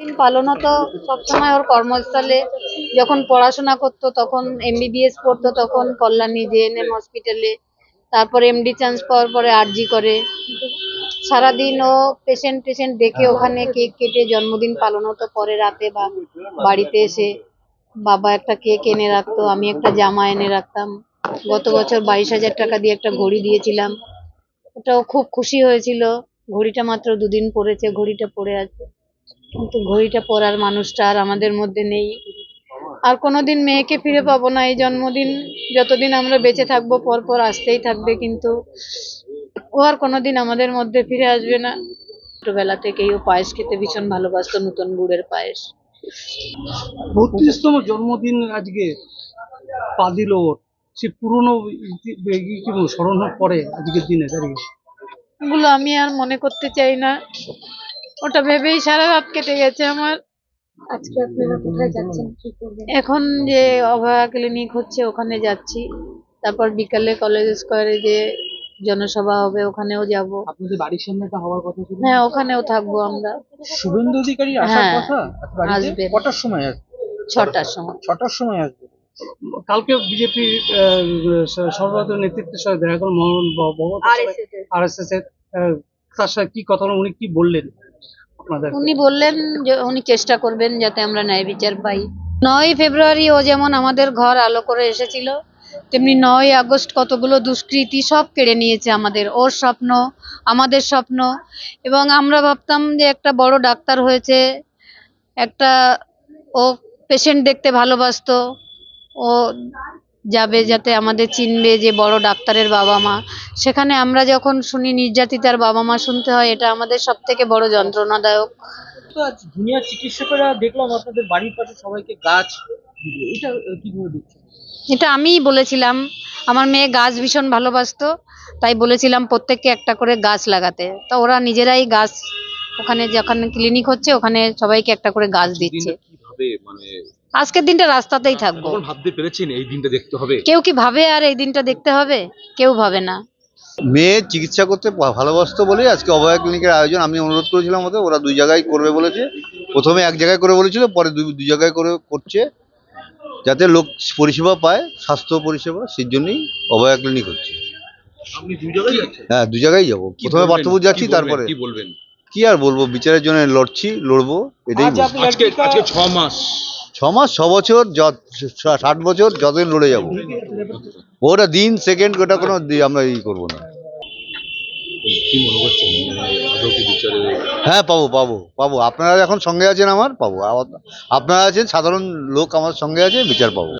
দিন পালন হতো সবসময় ওর কর্মস্থলে। যখন পড়াশোনা করতো তখন এমবিবিএস পড়তো, তখন কল্যাণী জে এন জেএনএম হসপিটালে তারপর এমডি চান্স পাওয়ার পরে আরজি করে। সারাদিন ও পেশেন্ট টেশেন্ট ডেকে ওখানে কেক কেটে জন্মদিন পালন হতো পরে রাতে বা বাড়িতে এসে। বাবা একটা কেক এনে রাখতো, আমি একটা জামা এনে রাখতাম। গত বছর বাইশ হাজার টাকা দিয়ে একটা ঘড়ি দিয়েছিলাম। ওটাও খুব খুশি হয়েছিল। ঘড়িটা মাত্র দুদিন পরেছে ঘড়িটা পরে আছে। কিন্তু ঘড়িটা পরার মানুষটা আর আমাদের মধ্যে নেই। আর কোনোদিন মেয়েকে ফিরে পাবো না এই জন্মদিন। যতদিন আমরা বেঁচে থাকব পর পর আসতেই থাকবে কিন্তু ও আর কোনোদিন আমাদের মধ্যে ফিরে আসবে না। ছোটবেলা থেকেই ও পায়েস খেতে ভীষণ ভালোবাসতো নতুন গুড়ের পায়েস। বত্রিশতম জন্মদিন আজকে পা দিল ওর। সে পুরনো স্মরণ পড়ে আজকের দিনে দাঁড়িয়ে ওগুলো আমি আর মনে করতে চাই না। ওটা ভেবেই সারা রাত কেটে গেছে আমার। আজকে আপনারা কোথায় যাচ্ছেন? কি করবেন? এখন যে অভয়া ক্লিনিক হচ্ছে ওখানে যাচ্ছি। তারপর বিকালে কলেজ স্কোয়ারে যে জনসভা হবে ওখানেও যাব। আপনাদের বাড়ির সামনে একটা হওয়ার কথা ছিল? হ্যাঁ ওখানেও থাকব আমরা। শুভেন্দু অধিকারী আসার হ্যাঁ, কথা? বাড়িতে? আসবে। কটার সময় আসবে ছটার সময়। ছটার সময় আসবে? কালকে বিজেপি সর্বভারতীয় নেতৃত্বের সাথে দেখা করল মোহন আর এস এস এর। আহ, তার সাথে কি কথা হলো উনি কি বললেন? আপনাদের উনি বললেন যে উনি চেষ্টা করবেন যাতে আমরা ন্যায় বিচার পাই। নয় ফেব্রুয়ারি ও যেমন আমাদের ঘর আলো করে এসেছিল তেমনি নয় আগস্ট কতগুলো দুষ্কৃতী সব কেড়ে নিয়েছে আমাদের। ওর স্বপ্ন আমাদের স্বপ্ন। এবং আমরা ভাবতাম যে একটা বড় ডাক্তার হয়েছে একটা ও পেশেন্ট দেখতে ভালোবাসতো ও যাবে যাতে আমাদের চিনবে যে বড় ডাক্তারের বাবা মা। সেখানে আমরা যখন শুনি নির্যাতিতার বাবা মা শুনতে হয় এটা আমাদের সব থেকে বড় যন্ত্রণাদায়ক। দুনিয়ার চিকিৎসকেরা দেখলাম আপনাদের বাড়ির পাশে সবাইকে গাছ এটা আহ, কীভাবে দেখছেন? এটা আমিই বলেছিলাম। আমার মেয়ে গাছ ভীষণ ভালোবাসতো তাই বলেছিলাম প্রত্যেককে একটা করে গাছ লাগাতে। তা ওরা নিজেরাই গাছ ওখানে যখন ক্লিনিক হচ্ছে ওখানে সবাইকে একটা করে গাছ দিচ্ছে। মানে আজকের দিনটা রাস্তাতেই থাকব। ভাবতে পেরেছেন এই দিনটা দেখতে হবে? কেউ কি ভাবে আর এই দিনটা দেখতে হবে? কেউ ভাবে না। মেয়ে চিকিৎসা করতে ভালোবাসতো বলেই আজকে অভয়া ক্লিনিকের আয়োজন আমি অনুরোধ করেছিলাম ওদের ওরা দুই জায়গায় করবে বলেছে। প্রথমে এক জায়গায় করে বলেছিল পরে দুই দুই জায়গায় করে করছে যাতে লোক পরিষেবা পায় স্বাস্থ্য পরিষেবা সেই জন্যই অভয়া ক্লিনিক হচ্ছে। আপনি দুই জায়গায় যাচ্ছেন? হ্যাঁ দু জায়গায় যাব। প্রথমে? পার্থপুর যাচ্ছি তারপরে কি বলবেন? কি আর বলব? বিচারের জন্য লড়ছি লড়বো এটাই আজকে একটা- আজকে ছ মাস। ছ মাস ছ বছর ষাট বছর যতদিন লড়ে যাব। ওটা দিন সেকেন্ড ওটা কোনো আমরা ই করব না। হ্যাঁ পাবো পাবো পাবো। আপনারা এখন সঙ্গে আছেন আমার পাবো। আপনারা আছেন সাধারণ লোক আমার সঙ্গে আছে বিচার পাবো।